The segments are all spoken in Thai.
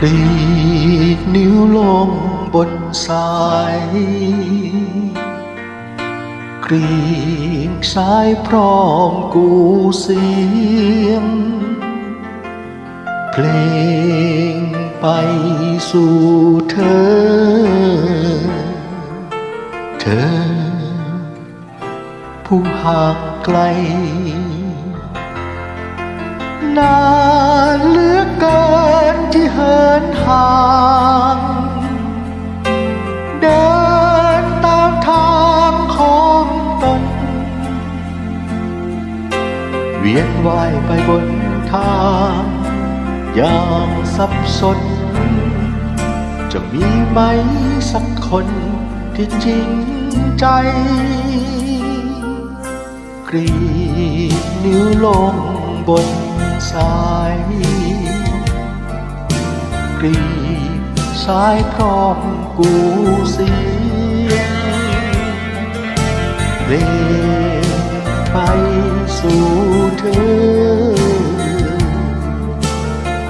กรีดนิ้วลงบนสายกรีดสายพร้อมกูเสียง เพลงไปสู่เธอ เธอ ผู้ห่างไกลนานเลือเกิน ที่เหินห่าง เดินตามทางของตน เวียนว่ายไปบนทางอย่างสับสน จะมีไหมสักคนที่จริงใจ กรีดนิ้วลงบนสาย กรีสายพร้องกูเสียเพลงไปสู่เธอ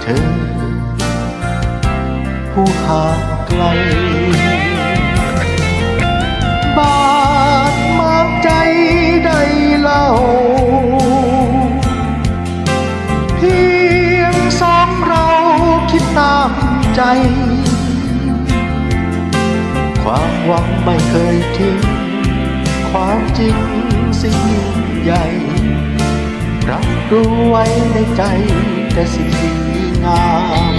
เธอ ผู้ห่างไกล ความหวังไม่เคยทิ้ง ความจริงสิ่งยิ่งใหญ่ รับรู้ไว้ในใจแต่สิ่งดีงาม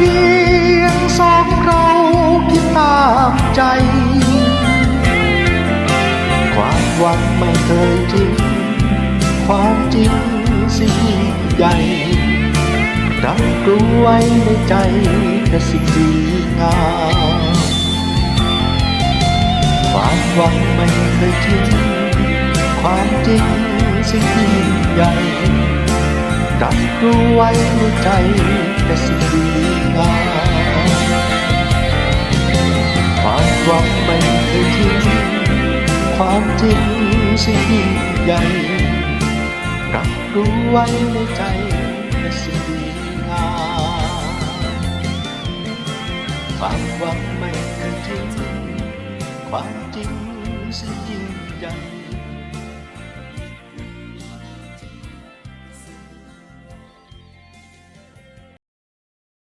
พียงสองเราคิดตามใจ ความหวังไม่เคยทิ้งความจริงสิ่งใหญ่รับรู้ไว้ในใจแต่สิ่งดีงามความหวังไม่เคยทิ้งความจริงสิ่งใหญ่ รับรู้ไว้ในใจแต่สิ่งดีงามความหวังไม่เคยทิ้งความจริงสิ่งที่ใหญ่รับรู้ไว้ในใจแต่สิ่งดีงามความหวังไม่เคยทิ้งความจริงสิ่งยิ่งใหญ่